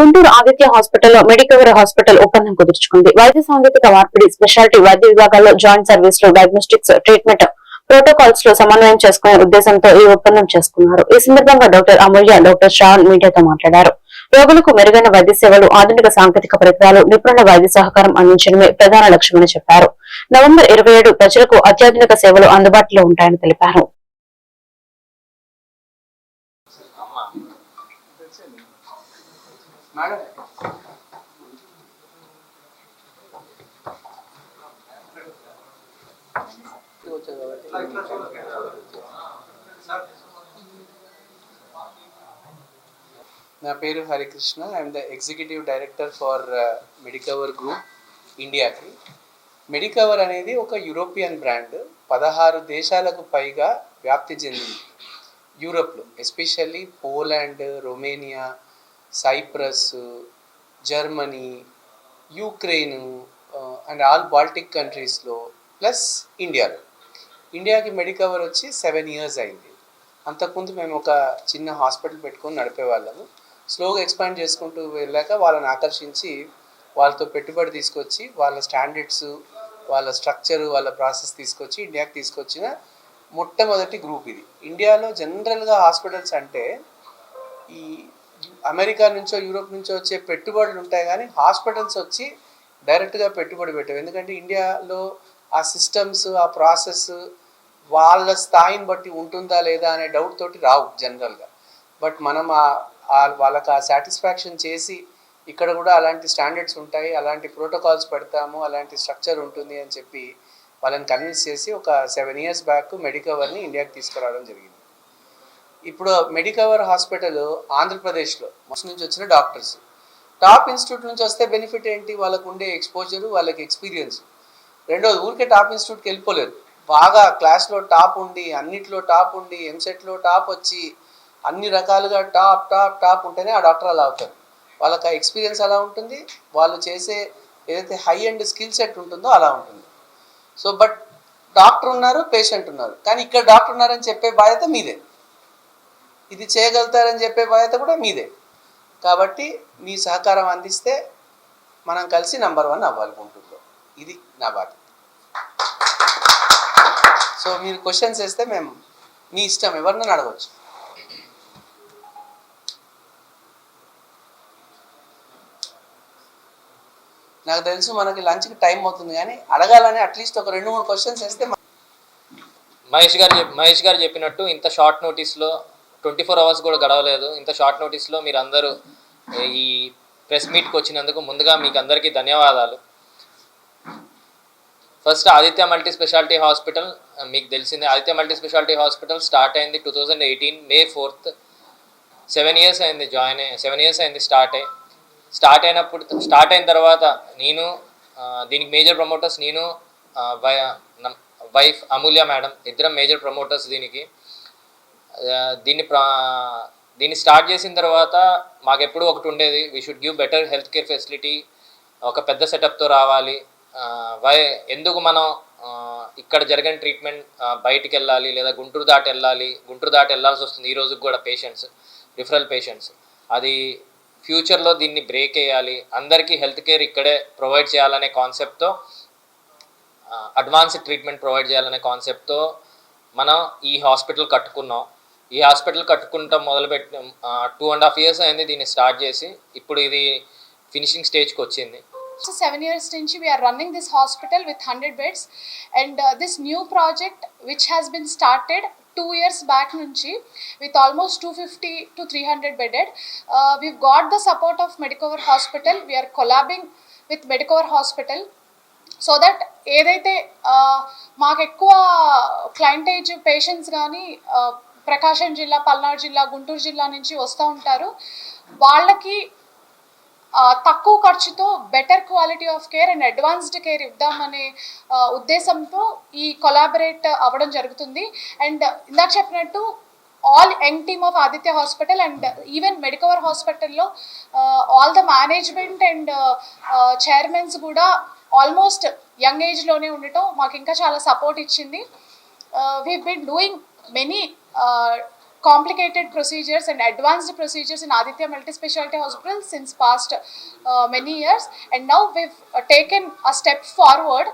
గుంటూరు ఆదిత్య హాస్పిటల్లో Medicover hospital ఒప్పందం కుదుర్చుకుంది. వైద్య సాంకేతిక మార్పిడి స్పెషాలిటీ వైద్య విభాగాల్లో జాయింట్ సర్వీస్లో డయాగ్నోస్టిక్స్ ట్రీట్మెంట్ ప్రోటోకాల్స్లో సమన్వయం చేసుకునే ఉద్దేశంతో ఈ ఒప్పందం చేసుకున్నారు. ఈ సందర్భంగా డాక్టర్ అమూల్య డాక్టర్ శ్రావణ్ మీడియాతో మాట్లాడారు. రోగులకు మెరుగైన వైద్య సేవలు ఆధునిక సాంకేతిక పరికరాలు నిపుణుల వైద్య సహకారం అందించడమే ప్రధాన లక్ష్యమని చెప్పారు. నవంబర్ ఇరవై ఏడు ప్రజలకు అత్యాధునిక సేవలు అందుబాటులో ఉంటాయని తెలిపారు. నా పేరు Harikrishna. I'm the executive director for Medicover group ఇండియాకి మెడికవర్ అనేది ఒక యూరోపియన్ బ్రాండ్ పదహారు దేశాలకు పైగా వ్యాప్తి చెందింది. యూరోప్లో especially Poland Romania Cyprus Germany Ukraine and all Baltic కంట్రీస్లో ప్లస్ ఇండియాలో. ఇండియాకి మెడికవర్ వచ్చి సెవెన్ ఇయర్స్ అయింది. అంతకుముందు మేము ఒక చిన్న హాస్పిటల్ పెట్టుకొని నడిపేవాళ్ళము. స్లోగా ఎక్స్పాండ్ చేసుకుంటూ వెళ్ళాక వాళ్ళని ఆకర్షించి వాళ్ళతో పెట్టుబడి తీసుకొచ్చి వాళ్ళ స్టాండర్డ్స్ వాళ్ళ స్ట్రక్చర్ వాళ్ళ ప్రాసెస్ తీసుకొచ్చి ఇండియాకి తీసుకొచ్చిన మొట్టమొదటి గ్రూప్ ఇది. ఇండియాలో జనరల్గా హాస్పిటల్స్ అంటే ఈ అమెరికా నుంచో యూరోప్ నుంచో వచ్చే పెట్టుబడులు ఉంటాయి కానీ హాస్పిటల్స్ వచ్చి డైరెక్ట్గా పెట్టుబడి పెట్టావు. ఎందుకంటే ఇండియాలో ఆ సిస్టమ్స్ ఆ ప్రాసెస్ వాళ్ళ స్థాయిని బట్టి ఉంటుందా లేదా అనే డౌట్ తోటి రావు జనరల్గా. బట్ మనం ఆ- ఆ వాళ్ళకి ఆ సాటిస్ఫాక్షన్ చేసి ఇక్కడ కూడా అలాంటి స్టాండర్డ్స్ ఉంటాయి అలాంటి ప్రోటోకాల్స్ పెడతాము అలాంటి స్ట్రక్చర్ ఉంటుంది అని చెప్పి వాళ్ళని కన్విన్స్ చేసి ఒక సెవెన్ ఇయర్స్ బ్యాక్ మెడికవర్ని ఇండియాకి తీసుకురావడం జరిగింది. ఇప్పుడు మెడికవర్ హాస్పిటల్ ఆంధ్రప్రదేశ్లో మస్తు నుంచి వచ్చిన డాక్టర్స్. టాప్ ఇన్స్టిట్యూట్ నుంచి వస్తే బెనిఫిట్ ఏంటి? వాళ్ళకు ఉండే ఎక్స్పోజరు వాళ్ళకి ఎక్స్పీరియన్స్. రెండోది ఊరికే టాప్ ఇన్స్టిట్యూట్కి వెళ్ళిపోలేదు. బాగా క్లాస్లో టాప్ ఉండి అన్నిట్లో టాప్ ఉండి ఎంసెట్లో టాప్ వచ్చి అన్ని రకాలుగా టాప్ టాప్ టాప్ ఉంటేనే ఆ డాక్టర్ అలా అవుతారు. వాళ్ళకి ఆ ఎక్స్పీరియన్స్ అలా ఉంటుంది వాళ్ళు చేసే ఏదైతే హై అండ్ స్కిల్ సెట్ ఉంటుందో అలా ఉంటుంది. సో బట్ డాక్టర్ ఉన్నారు పేషెంట్ ఉన్నారు. కానీ ఇక్కడ డాక్టర్ ఉన్నారని చెప్పే బాధ్యత మీదే. ఇది చేయగలుగుతారని చెప్పే బాధ్యత కూడా మీదే. కాబట్టి మీ సహకారం అందిస్తే మనం కలిసి నంబర్ వన్ అవ్వాలి గుంటూరులో. ఇది నా బాధ్యత. సో మీరు క్వశ్చన్స్ వేస్తే మేము మీ ఇష్టం ఎవరినైనా అడగవచ్చు నాకు తెలుసు మనకి లంచ్కి టైం అవుతుంది కానీ అడగాలని అట్లీస్ట్ ఒక రెండు మూడు క్వశ్చన్స్ వేస్తే మహేష్ గారు మహేష్ గారు చెప్పినట్టు ఇంత షార్ట్ నోటీస్లో ట్వంటీ ఫోర్ అవర్స్ కూడా గడవలేదు. ఇంత షార్ట్ నోటీస్లో మీరు అందరూ ఈ ప్రెస్ మీట్కి వచ్చినందుకు ముందుగా మీకు అందరికీ ధన్యవాదాలు. First Aditya multi speciality hospital మీకు తెలిసిందే Aditya multi speciality hospital start అయింది two thousand eighteen May fourth seven years అయింది జాయిన్ అయ్యి సెవెన్ ఇయర్స్ అయింది స్టార్ట్ అయ్యి. స్టార్ట్ అయినప్పుడు స్టార్ట్ అయిన తర్వాత నేను దీనికి మేజర్ ప్రమోటర్స్ నేను వై- నం- వైఫ్ అమూల్య మేడం ఇద్దరం మేజర్ ప్రమోటర్స్ దీనికి. దీన్ని ప్రా దీన్ని స్టార్ట్ చేసిన తర్వాత మాకు ఎప్పుడు ఒకటి ఉండేది we should give better health care facility ఒక పెద్ద సెటప్తో రావాలి. వై ఎందుకు మనం ఇక్కడ జరిగిన ట్రీట్మెంట్ బయటికి వెళ్ళాలి లేదా గుంటూరు దాటి వెళ్ళాలి? గుంటూరు దాటి వెళ్ళాల్సి వస్తుంది ఈ రోజుకి కూడా పేషెంట్స్ రిఫరల్ పేషెంట్స్. అది ఫ్యూచర్లో దీన్ని బ్రేక్ వేయాలి అందరికీ హెల్త్ కేర్ ఇక్కడే ప్రొవైడ్ చేయాలనే కాన్సెప్ట్తో అడ్వాన్స్డ్ ట్రీట్మెంట్ ప్రొవైడ్ చేయాలనే కాన్సెప్ట్తో మనం ఈ హాస్పిటల్ కట్టుకున్నాం. ఈ హాస్పిటల్ కట్టుకుంటాం మొదలుపెట్టిన. టూ అండ్ హాఫ్ ఇయర్స్ అయింది దీన్ని స్టార్ట్ చేసి. ఇప్పుడు ఇది ఫినిషింగ్ స్టేజ్కి వచ్చింది. సో సెవెన్ ఇయర్స్ నుంచి we're running this hospital with hundred beds and this new project which has been started two years back నుంచి with almost two fifty to three hundred bedded we got the support of Medicover hospital we're collaborating with Medicover hospital so that ఏదైతే మాకు ఎక్కువ క్లైంటేజ్ patients కానీ ప్రకాశం జిల్లా పల్నాడు జిల్లా గుంటూరు జిల్లా నుంచి వస్తూ ఉంటారు. వాళ్ళకి తక్కువ ఖర్చుతో better quality of care and advanced care ఇద్దామనే ఉద్దేశంతో ఈ కొలాబరేట్ అవ్వడం జరుగుతుంది. అండ్ ఇందాక చెప్పినట్టు all young team of Aditya hospital and even Medicover హాస్పిటల్లో all the management and chairmans కూడా ఆల్మోస్ట్ యంగ్ ఏజ్లోనే ఉండటం మాకు ఇంకా చాలా సపోర్ట్ ఇచ్చింది. We been doing many complicated procedures and advanced procedures in Aditya Multi Specialty Hospital since past uh, many years, and now we've uh, taken a step forward